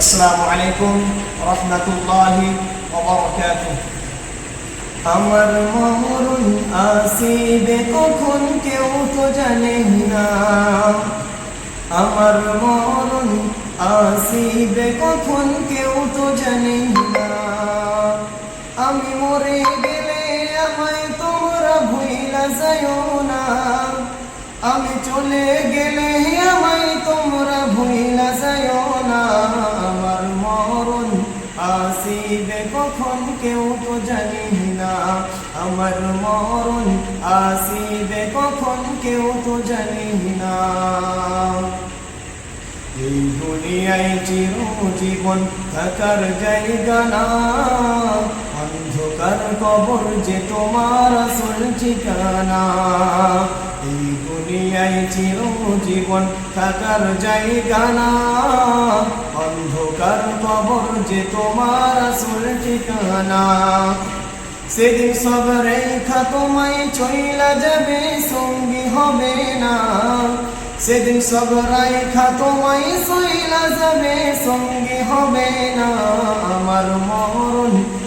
আসসালামু আলাইকুম রহমতুল্লাহি আমার মরণ আসিবে কখন কেউ তো জানে না। আমার মরণ আসিবে কখন কেউ তো জানে না। আমি মরে গেলে আমায় তোমরা ভুইলা যাইও না। আমি চলে গেলে আমায় কেউ তো জানি না। আমার মরণ আসিবে কখন কেউ তো জানি না। এই দুনিয়ায় চিরজীবন থাকার জায়গা না। অন্ধকার কবর যে তোমার আসল ঠিকানা। এই দুনিয়ায় চির জীবন থাকার জায়গা না। অন্ধকার কবর যে তোমার আসল ঠিকানা। সেদিন সব রেখা তোমায় চইলা যাবে, সঙ্গী হবে না। সেদিন সব রেখা তোমায় চইলা যাবে, সঙ্গী হবে না। আমার মরণ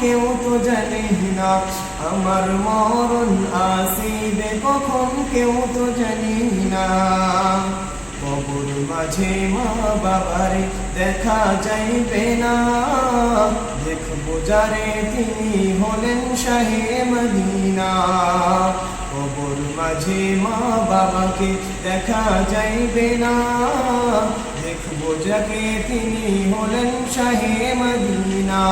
কেউ তো জানে না আমার মরণ আসিবে কখন কেউ তো জানি না কবর মাঝে মা বাবারে দেখা যাইবে না। দেখব যারে তিনি হলেন শাহে মদিনা। কবর মাঝে মা বাবাকে দেখা যাইবে না। দেখব যাকে তিনি হলেন শাহে মদিনা।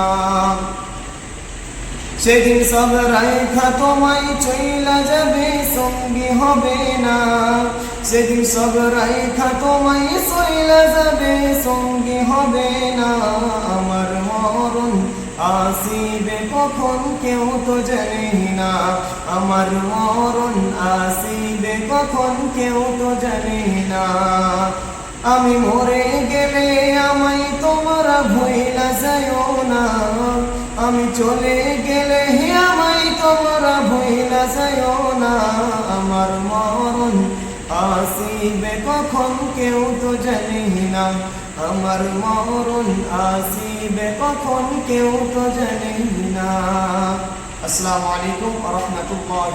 সেদিন সব রাইখা তোমায় চইলা যাবে, সঙ্গী হবে না। সেদিন সব রাইখা তোমায় চইলা যাবে, সঙ্গী হবে না। আমার মরণ আসিবে কখন কেউ তো জানে না। আমার মরণ আসিবে কখন কেউ তো জানে না। আমি মরে গেলে আমায় তোমরা ভুইলা যাইও না। আমি চলে গেলে আমায় তোমরা ভইলা যাইও না। আমার মরণ আসিবে কখন কেউ তো জানি না। আমার মরণ আসিবে কখন কেউ তো জানি না। আসসালামু আলাইকুম রহমতুল্লাহ